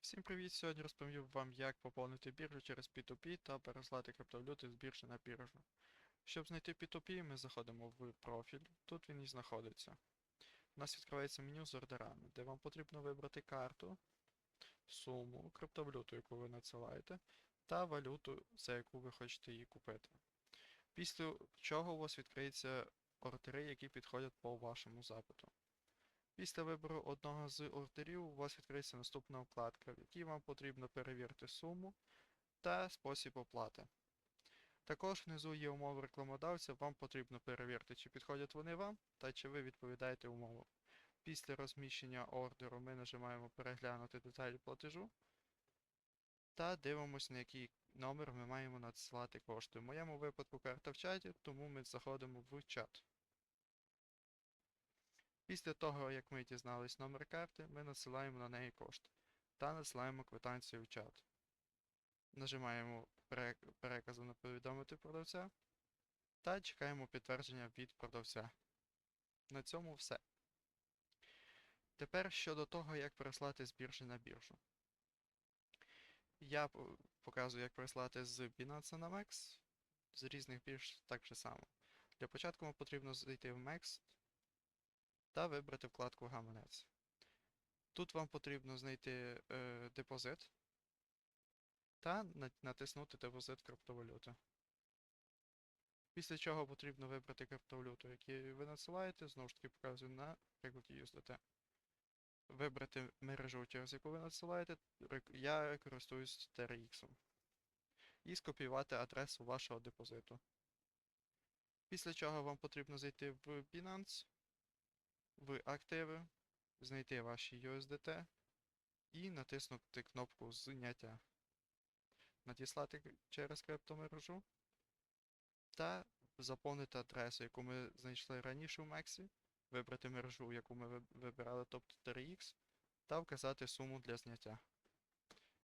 Всім привіт! Сьогодні розповім вам, як поповнити біржу через P2P та переслати криптовалюти з біржі на біржу. Щоб знайти P2P, ми заходимо в профіль, тут він і знаходиться. У нас відкривається меню з ордерами, де вам потрібно вибрати карту, суму, криптовалюту, яку ви надсилаєте, та валюту, за яку ви хочете її купити. Після чого у вас відкриються ордери, які підходять по вашому запиту. Після вибору одного з ордерів у вас відкриється наступна вкладка, в якій вам потрібно перевірити суму та спосіб оплати. Також внизу є умови рекламодавця, вам потрібно перевірити, чи підходять вони вам та чи ви відповідаєте умовам. Після розміщення ордеру ми нажимаємо переглянути деталі платежу та дивимося, на який номер ми маємо надсилати кошти. В моєму випадку карта в чаті, тому ми заходимо в чат. Після того, як ми дізнались номер карти, ми надсилаємо на неї кошти та надсилаємо квитанцію в чат. Нажимаємо пере- переказано повідомити продавця та чекаємо підтвердження від продавця. На цьому все. Тепер щодо того, як переслати з біржі на біржу. Я показую, як переслати з Binance на MEX, з різних бірж так же само. Для початку вам потрібно зайти в MEX та вибрати вкладку Гаманець. Тут вам потрібно знайти е, депозит та натиснути депозит криптовалюти. Після чого потрібно вибрати криптовалюту, яку ви надсилаєте, знову ж таки показую на прикладі USDT. Вибрати мережу, через яку ви надсилаєте. Я користуюсь TRX. І скопіювати адресу вашого депозиту. Після чого вам потрібно зайти в Binance в активи, знайти ваші USDT і натиснути кнопку зняття. Надіслати через криптомережу та заповнити адресу, яку ми знайшли раніше в Мексі, вибрати мережу, яку ми вибирали, тобто 3X, та вказати суму для зняття.